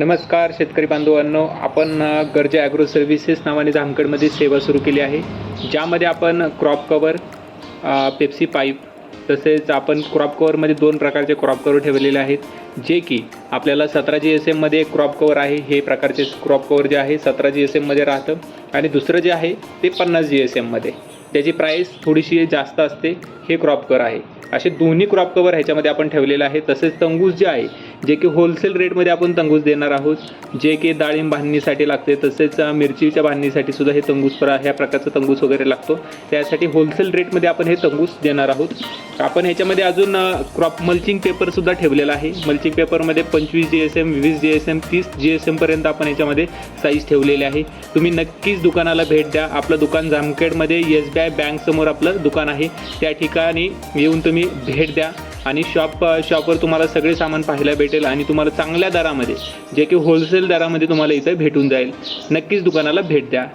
नमस्कार शेतकरी बांधवांनो. आपण गरजा ॲग्रो सर्व्हिसेस नावाने जामखेडमध्ये सेवा सुरू केली आहे ज्यामध्ये आपण क्रॉप कवर पेप्सी पाईप तसेच आपण क्रॉप कवरमध्ये दोन प्रकारचे क्रॉप कवर ठेवलेले आहेत जे की आपल्याला सतरा जी एस एममध्ये एक क्रॉप कवर आहे हे प्रकारचे क्रॉप कवर जे आहे सतरा जी एस एममध्ये राहतं आणि दुसरं जे आहे ते पन्नास जी एस एममध्ये त्याची प्राईस थोडीशी जास्त असते हे क्रॉप कवर आहे. असे दोन्ही क्रॉप कवर ह्याच्यामध्ये आपण ठेवलेलं आहे तसेच तंगूस जे आहे जे की होलसेल रेटमध्ये आपण तंगूस देणार आहोत जे की डाळिंब बांधणीसाठी लागते. तसेच मिरचीच्या बांधणीसाठी सुद्धा हे तंगूस प्र ह्या प्रकारचं तंगूस वगैरे लागतो. त्यासाठी होलसेल रेटमध्ये आपण हे तंगूस देणार आहोत. आपण ह्याच्यामध्ये अजून क्रॉप मल्चिंग पेपरसुद्धा ठेवलेला आहे. मल्चिंग पेपरमध्ये पंचवीस जी एस एम वीस जी एस एम तीस जी एस एमपर्यंत आपण ह्याच्यामध्ये साईज ठेवलेले आहे. तुम्ही नक्कीच दुकानाला भेट द्या. आपलं दुकान जामखेडमध्ये एस बी आय बँकसमोर आपलं दुकान आहे. त्या ठिकाणी येऊन तुम्ही तुम्ही भेट द्या आणि शॉप शॉपवर तुम्हाला सगळे सामान पाहायला भेटेल आणि तुम्हाला चांगल्या दरामध्ये जे की होलसेल दरामध्ये तुम्हाला इथं भेटून जाईल. नक्कीच दुकानाला भेट द्या.